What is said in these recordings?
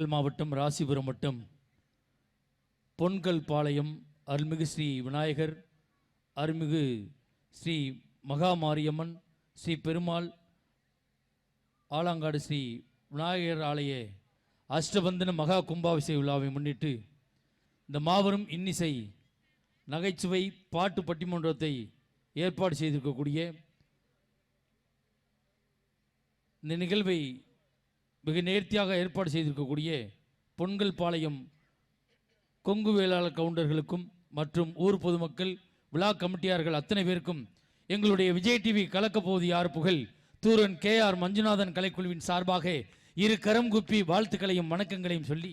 மாவட்டம் ராசிபுரம் வட்டம் பொன்கல் பாளையம் அருள்மிகு ஸ்ரீ விநாயகர் அருள்மிகு ஸ்ரீ மகா மாரியம்மன் ஸ்ரீ பெருமாள் ஆலாங்காடு ஸ்ரீ விநாயகர் ஆலய அஷ்டபந்தன மகா கும்பாபிஷேக விழாவை முன்னிட்டு இந்த மாபெரும் இன்னிசை நகைச்சுவை பாட்டு பட்டிமன்றத்தை ஏற்பாடு செய்திருக்கக்கூடிய இந்த நிகழ்வை மிக நேர்த்தியாக ஏற்பாடு செய்திருக்கக்கூடிய பொன்கல் பாளையம் கொங்கு வேளாளர் கவுண்டர்களுக்கும் மற்றும் ஊர் பொதுமக்கள் விழா கமிட்டியார்கள் அத்தனை பேருக்கும் எங்களுடைய விஜய் டிவி கலக்கப்போவது யார் புகழ் தூரன் கே ஆர் மஞ்சுநாதன் கலைக்குழுவின் சார்பாக இரு கரம் குப்பி வாழ்த்துக்களையும் வணக்கங்களையும் சொல்லி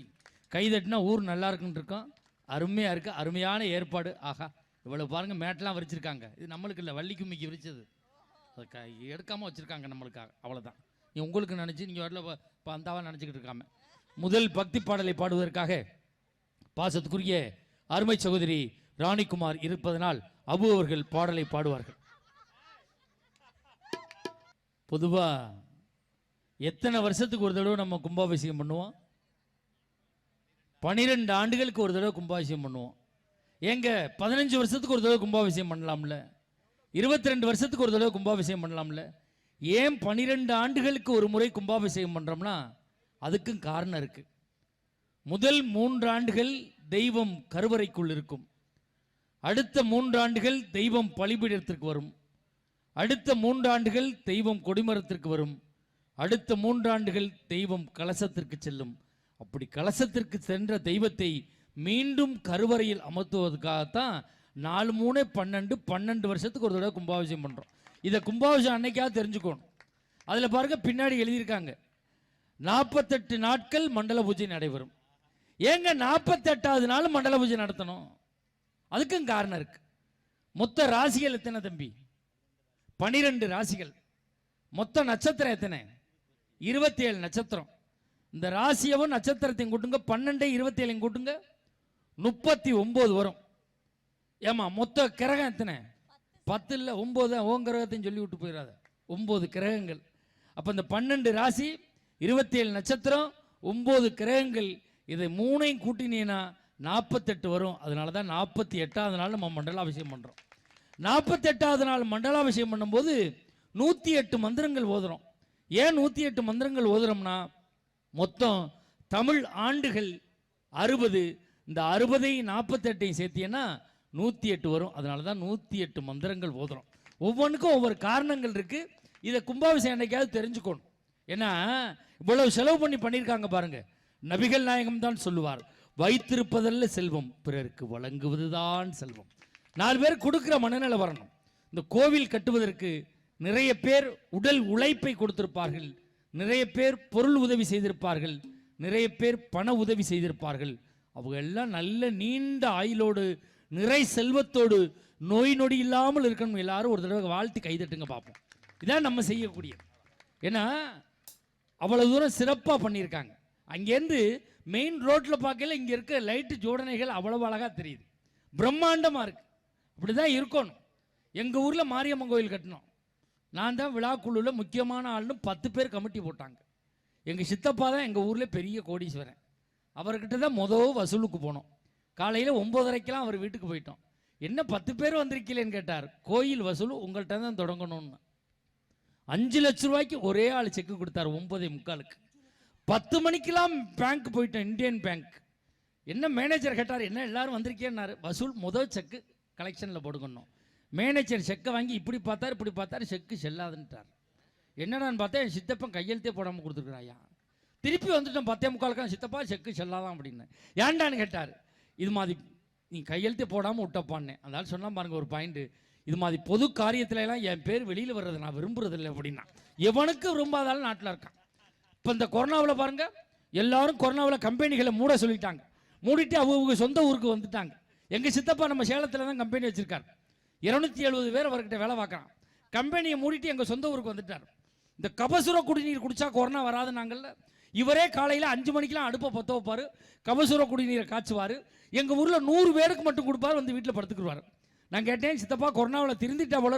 கைதட்டினா ஊர் நல்லா இருக்குன்னு இருக்கோம். அருமையாக இருக்குது அருமையான ஏற்பாடு. ஆகா இவ்வளவு பாருங்க மேட்டெலாம் விரிச்சிருக்காங்க. இது நம்மளுக்கு இல்லை வள்ளி கும்மிக்கு விரிச்சது க எடுக்காமல் வச்சுருக்காங்க நம்மளுக்காக. அவ்வளோதான் நீ உங்களுக்கு நினச்சி நீங்கள் வரல இப்போ அந்தாவாக நினச்சிக்கிட்டு இருக்காம. முதல் பக்தி பாடலை பாடுவதற்காக பாசத்துக்குரிய அருமை சகோதரி ராணிக்குமார் இருப்பதனால் அபு அவர்கள் பாடலை பாடுவார்கள். பொதுவாக எத்தனை வருஷத்துக்கு ஒரு தடவை நம்ம கும்பாபிஷேகம் பண்ணுவோம்? பனிரெண்டு ஆண்டுகளுக்கு ஒரு தடவை கும்பாபிஷேகம் பண்ணுவோம். ஏங்க பதினஞ்சு வருஷத்துக்கு ஒரு தடவை கும்பாபிஷேகம் பண்ணலாம்ல? இருபத்தி ரெண்டு வருஷத்துக்கு ஒரு தடவை கும்பாபிஷேகம் பண்ணலாம்ல? ஏன் பனிரெண்டு ஆண்டுகளுக்கு ஒரு முறை கும்பாபிஷேகம் பண்ணுறோம்னா அதுக்கும் காரணம் இருக்குது முதல் மூன்று ஆண்டுகள் தெய்வம் கருவறைக்குள் இருக்கும். அடுத்த மூன்று ஆண்டுகள் தெய்வம் பலிபீடத்திற்கு வரும். அடுத்த மூன்று ஆண்டுகள் தெய்வம் கொடிமரத்திற்கு வரும். அடுத்த மூன்று ஆண்டுகள் தெய்வம் கலசத்திற்கு செல்லும். அப்படி கலசத்திற்கு சென்ற தெய்வத்தை மீண்டும் கருவறையில் அமர்த்துவதற்காகத்தான் நாலு மூணு பன்னெண்டு பன்னெண்டு வருஷத்துக்கு ஒரு தடவை கும்பாபிஷேகம் பண்ணுறோம் இதை கும்பாபிஷேகம் அன்னைக்காவது தெரிஞ்சுக்கணும். அதில் பாருங்க பின்னாடி எழுதியிருக்காங்க. நாற்பத்தெட்டு நாட்கள் மண்டல பூஜை நடைபெறும். ஏங்க நாற்பத்தெட்டாவது நாள் மண்டல பூஜை நடத்தணும்? அதுக்கும் காரணம் இருக்கு. மொத்த ராசிகள் எத்தனை தம்பி? பனிரெண்டு ராசிகள். மொத்த நட்சத்திரம் எத்தனை? இருபத்தி ஏழு நட்சத்திரம். இந்த ராசியவும் நட்சத்திரத்தையும் கூட்டுங்க பன்னெண்டு இருபத்தி ஏழையும் கூட்டுங்க முப்பத்தி ஒன்பது வரும். ஏமா மொத்த கிரகம் எத்தனை? பத்து இல்லை ஒம்பது ஓம் கிரகத்தையும் சொல்லி விட்டு போயிடாத ஒம்பது கிரகங்கள். அப்போ இந்த பன்னெண்டு ராசி இருபத்தி ஏழு நட்சத்திரம் ஒம்பது கிரகங்கள். இதை மூணையும் கூட்டினீங்கன்னா நாற்பத்தெட்டு வரும். அதனால தான் நாற்பத்தி எட்டாவது நாள் நம்ம மண்டலாபிஷேகம் பண்ணுறோம் நாற்பத்தெட்டாவது நாள் மண்டலாபிஷேகம் பண்ணும்போது நூற்றி எட்டு மந்திரங்கள் ஓதுறோம். ஏன் நூற்றி எட்டு மந்திரங்கள் ஓதுறோம்னா மொத்தம் தமிழ் ஆண்டுகள் அறுபது. இந்த அறுபதையும் நாற்பத்தெட்டையும் சேர்த்தீங்கன்னா நூற்றி எட்டு வரும். அதனால தான் நூற்றி எட்டு மந்திரங்கள் ஓதுறோம் ஒவ்வொன்றுக்கும் ஒவ்வொரு காரணங்கள் இருக்குது இதை கும்பாபிஷேகம் என்றைக்காவது தெரிஞ்சுக்கணும். ஏன்னா இவ்வளவு செலவு பண்ணி பண்ணியிருக்காங்க பாருங்க. நபிகள் நாயகம் தான் சொல்லுவார். வைத்திருப்பதல்ல செல்வம் பிறருக்கு வழங்குவதுதான் செல்வம். நாலு பேர் கொடுக்குற மனநிலை வரணும். இந்த கோவில் கட்டுவதற்கு நிறைய பேர் உடல் உழைப்பை கொடுத்திருப்பார்கள். நிறைய பேர் பொருள் உதவி செய்திருப்பார்கள். நிறைய பேர் பண உதவி செய்திருப்பார்கள். அவங்க எல்லாம் நல்ல நீண்ட ஆயுளோடு நிறை செல்வத்தோடு நோய் நொடி இல்லாமல் இருக்கணும் எல்லாரும் ஒரு தடவை வாழ்த்து கைதட்டுங்க பார்ப்போம். இதான் நம்ம செய்யக்கூடியது ஏன்னா அவ்வளோ தூரம் சிறப்பாக பண்ணியிருக்காங்க. அங்கேருந்து மெயின் ரோட்டில் பார்க்கல இங்கே இருக்க லைட்டு ஜோடனைகள் அவ்வளோ அழகாக தெரியுது. பிரம்மாண்டமாக இருக்குது அப்படி தான் இருக்கணும். எங்கள் ஊரில் மாரியம்மன் கோயில் கட்டினோம். நான் தான் விழாக்குழுவில் முக்கியமான ஆள்னு பத்து பேர் கமிட்டி போட்டாங்க. எங்கள் சித்தப்பா தான் எங்கள் ஊரில் பெரிய கோடீஸ்வரன். அவர்கிட்ட தான் மொதல் வசூலுக்கு போனோம். காலையில் ஒம்போதரைக்கெல்லாம் அவர் வீட்டுக்கு போயிட்டோம். என்ன பத்து பேர் வந்திருக்கீங்களேன்னு கேட்டார். கோயில் வசூல் உங்கள்கிட்ட தான் தொடங்கணும்னு. அஞ்சு லட்ச ரூபாய்க்கு ஒரே ஆள் செக்கு கொடுத்தாரு ஒன்பதே முக்காலுக்கு. பத்து மணிக்கெல்லாம் பேங்க் போயிட்டோம் இந்தியன் பேங்க் என்ன மேனேஜர் கேட்டார்? என்ன எல்லாரும் வந்திருக்கேன்னாரு வசூல் முதல் செக்கு கலெக்ஷனில் போடுக்கணும் மேனேஜர் செக்கை வாங்கி இப்படி பார்த்தாரு இப்படி பார்த்தாரு செக்கு செல்லாதுன்ட்டார். என்னடான்னு பார்த்தா என் சித்தப்பன் கையெழுத்தே போடாமல் கொடுத்துருக்குறாயா. திருப்பி வந்துட்டோம் பத்தே முக்காலுக்கு. சித்தப்பா செக்கு செல்லாதான் அப்படின்னு ஏன்டான்னு கேட்டார். இது மாதிரி நீ கையெழுத்தே போடாமல் விட்டப்பான்னு. அதனால சொன்னால் பாருங்கள் ஒரு பாயிண்ட்டு இது மாதிரி பொது காரியத்துல எல்லாம் என் பேர் வெளியில் வர்றதை நான் விரும்புறதில்லை அப்படின்னா. எவனுக்கு விரும்பாதாலும் நாட்டில் இருக்கான். இப்போ இந்த கொரோனாவில் பாருங்கள் எல்லாரும் கொரோனாவில் கம்பெனிகளை மூட சொல்லிட்டாங்க. மூடிட்டு அவங்க சொந்த ஊருக்கு வந்துட்டாங்க. எங்கள் சித்தப்பா நம்ம சேலத்தில் தான் கம்பெனி வச்சுருக்காரு. இரநூத்தி எழுபது பேர் அவர்கிட்ட வேலை பார்க்குறான். கம்பெனியை மூடிட்டு எங்கள் சொந்த ஊருக்கு வந்துட்டார். இந்த கபசுர குடிநீர் குடித்தா கொரோனா வராது நாங்கள்ல இவரே காலையில் அஞ்சு மணிக்கெல்லாம் அடுப்பை பற்ற வைப்பார். கபசுர குடிநீரை காய்ச்சுவார். எங்கள் ஊரில் நூறு பேருக்கு மட்டும் கொடுப்பாரு வந்து வீட்டில் படுத்துக்குருவார். நான் கேட்டேன் சித்தப்பா கொரோனாவில் திருந்திட்டா போல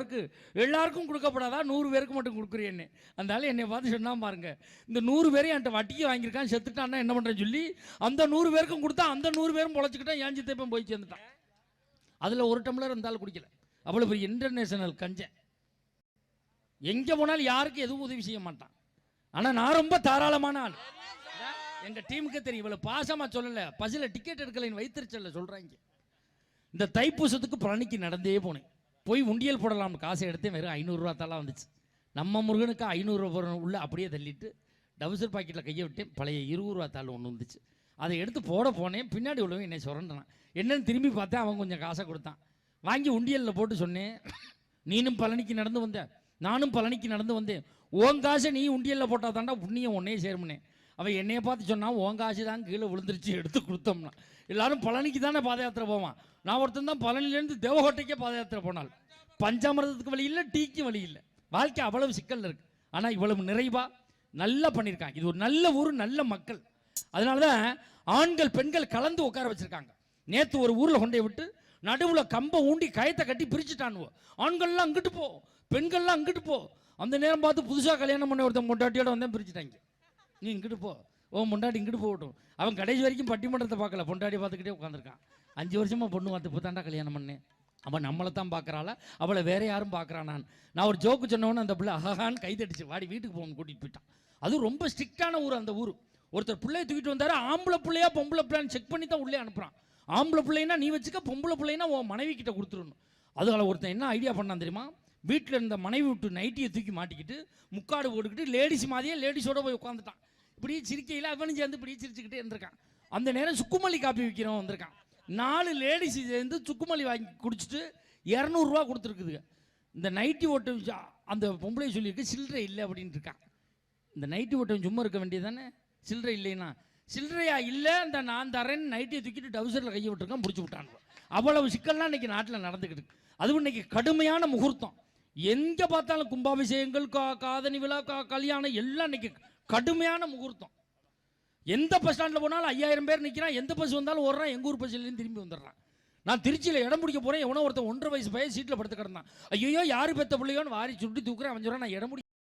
எல்லாருக்கும் கொடுக்கப்படாதா? நூறு பேருக்கு மட்டும் கொடுக்குறேன்னு அந்த என்னை பார்த்து சொன்னால் பாருங்க இந்த நூறு பேரையும் என்கிட்ட வட்டிக்கு வாங்கியிருக்கான் செத்துட்டான்னா என்ன பண்ணுறேன்னு சொல்லி அந்த நூறு பேருக்கும் கொடுத்தா அந்த நூறு பேரும் பொழைச்சிக்கிட்டா ஏன் சித்தப்பன் போய் சேர்ந்துட்டான்? அதில் ஒரு டம்ளர் இருந்தாலும் குடிக்கல. அவ்வளோ பெரிய இன்டர்நேஷனல் கஞ்சன் எங்கே போனாலும் யாருக்கும் எதுவும் உதவி செய்ய மாட்டான். ஆனால் நான் ரொம்ப தாராளமான ஆள். எங்க டீமுக்கு தெரியும் இவ்வளவு பாசமா சொல்லல. பசில டிக்கெட் எடுக்கலைன்னு வைத்திருச்சல சொல்றாங்க. இந்த தைப்பூசத்துக்கு பழனிக்கு நடந்தே போனேன். போய் உண்டியல் போடலாம்னு காசை எடுத்தேன் வெறும் ஐநூறுரூவா தாலாம் வந்துச்சு. நம்ம முருகனுக்கு ஐநூறுரூவா உள்ள அப்படியே தள்ளிட்டு டவுசர் பாக்கெட்டில் கையை விட்டேன். பழைய இருபது ரூபா தாள் ஒன்று வந்துச்சு. அதை எடுத்து போட போனேன். பின்னாடி உள்ளவங்க என்னை சுரண்டான். என்னன்னு திரும்பி பார்த்தேன் அவன் கொஞ்சம் காசை கொடுத்தான். வாங்கி உண்டியலில் போட்டு சொன்னேன். நீனும் பழனிக்கு நடந்து வந்த நானும் பழனிக்கு நடந்து வந்தேன். உன் காசை நீ உண்டியலில் போட்டால் தாண்டா புண்ணியம் உன்னே சேருமுனே. அவன் என்னையை பார்த்து சொன்னான் உன் காசு தான் கீழே விழுந்துருச்சு எடுத்து கொடுத்தோம்னா. எல்லாரும் பழனிக்கு தானே பாத யாத்திரை போவான். நான் ஒருத்தன் தான் பழனிலேருந்து தேவகோட்டைக்கே பாத யாத்திரை போனால் பஞ்சாமிரதத்துக்கு வழி இல்லை டீக்கு வழி இல்லை. வாழ்க்கை அவ்வளவு சிக்கல் இருக்குது ஆனால் இவ்வளவு நிறைவாக நல்லா பண்ணியிருக்காங்க. இது ஒரு நல்ல ஊர் நல்ல மக்கள். அதனால தான் ஆண்கள் பெண்கள் கலந்து உட்கார வச்சுருக்காங்க. நேற்று ஒரு ஊரில் கொண்டே விட்டு நடுவில் கம்பை ஊண்டி கயத்தை கட்டி பிரிச்சுட்டானுவோ. ஆண்கள்லாம் அங்கிட்டு போ பெண்கள்லாம் அங்கிட்டு போ. அந்த நேரம் பார்த்து புதுசாக கல்யாணம் பண்ண ஒருத்தன் பொண்டாட்டியோட வந்தேன் பிரிச்சுட்டாங்க. நீ இங்கிட்டு போ. ஓ பொண்டாட்டி இங்கிட்டு போகட்டும். அவன் கடைசி வரைக்கும் பட்டிமன்றத்தை பார்க்கல. பொண்டாட்டி பார்த்துக்கிட்டே உட்காந்துருக்கான் அஞ்சு வருஷமாக பொண்ணு பார்த்து இப்போ தாண்டா கல்யாணம் பண்ணேன். அவன் நம்மளை தான் பார்க்குறாள? அவளை வேற யாரும் பார்க்குறான் நான். நான் ஒரு ஜோக்கு சொன்னவொன்னே அந்த பிள்ளை அஹான்னு கைதடிச்சு வாடி வீட்டுக்கு போகணும் கூட்டிகிட்டு போயிட்டான். அதுவும் ரொம்ப ஸ்ட்ரிக்டான ஊர் அந்த ஊர். ஒருத்தர் பிள்ளையை தூக்கிட்டு வந்தார். ஆம்பளை பிள்ளையா பொம்பளை பிள்ளைன்னு செக் பண்ணி தான் உள்ளே அனுப்புகிறான் ஆம்பளை பிள்ளைனா நீ வச்சுக்க பொம்பளை பிள்ளைனா உன் மனைவி கிட்ட கொடுத்துடணும். அதுல ஒருத்தன் என்ன ஐடியா பண்ணான் தெரியுமா? வீட்டில் இருந்த மனைவி விட்டு நைட்டியை தூக்கி மாட்டிக்கிட்டு முக்காடு போட்டுக்கிட்டு லேடிஸ் மாதிரியே லேடிஸோட போய் உட்காந்துட்டான் இப்படி சிரிக்கையில் அவனும் சேர்ந்து இப்படி சிரிச்சுக்கிட்டே இருந்திருக்கான். அந்த நேரம் சுக்குமல்லி காப்பி விற்கிறவன் வந்திருக்கான். நாலு லேடிஸ் சேர்ந்து சுக்குமல்லி வாங்கி குடிச்சிட்டு இரநூறுவா கொடுத்துருக்குதுங்க. இந்த நைட்டி ஓட்டம் அந்த பொம்பளை சொல்லியிருக்கு சில்லறை இல்லை அப்படின்ட்டு இருக்கான். இந்த நைட்டி ஓட்டம் சும்மா இருக்க வேண்டியது தானே சில்லறை இல்லைன்னா. சில்லறையா இல்லை அந்த நான் தரேன்னு நைட்டியை தூக்கிட்டு டவுசரில் கையை விட்டுருக்கான் பிடிச்சி விட்டான். அவ்வளவு சிக்கல்லாம் இன்னைக்கு நாட்டில் நடந்துக்கிட்டு அதுவும் இன்னைக்கு கடுமையான முகூர்த்தம். எங்கே பார்த்தாலும் கும்பாபிஷேகங்கள் கா காதணி விழா கா கல்யாணம் எல்லாம் இன்னைக்கு கடுமையான முகூர்த்தம். எந்த பஸ் ஸ்டாண்டில் போனாலும் ஐயாயிரம் பேர் நிற்கிறான் எந்த பஸ் வந்தாலும் ஓடுறான் எங்கள் ஊர் பஸ்லேருந்து திரும்பி வந்துடுறான். நான் திருச்சியில் இடம் பிடிக்க போகிறேன் எவனோ ஒருத்தன் ஒன்றரை வயசு பையன் சீட்டில் படுத்து கிடந்தான். ஐயோ யார் பெற்ற பிள்ளையோன்னு வாரி சுட்டி தூக்குறேன் அவன் சொல்கிறான் நான் இடம் பிடிக்க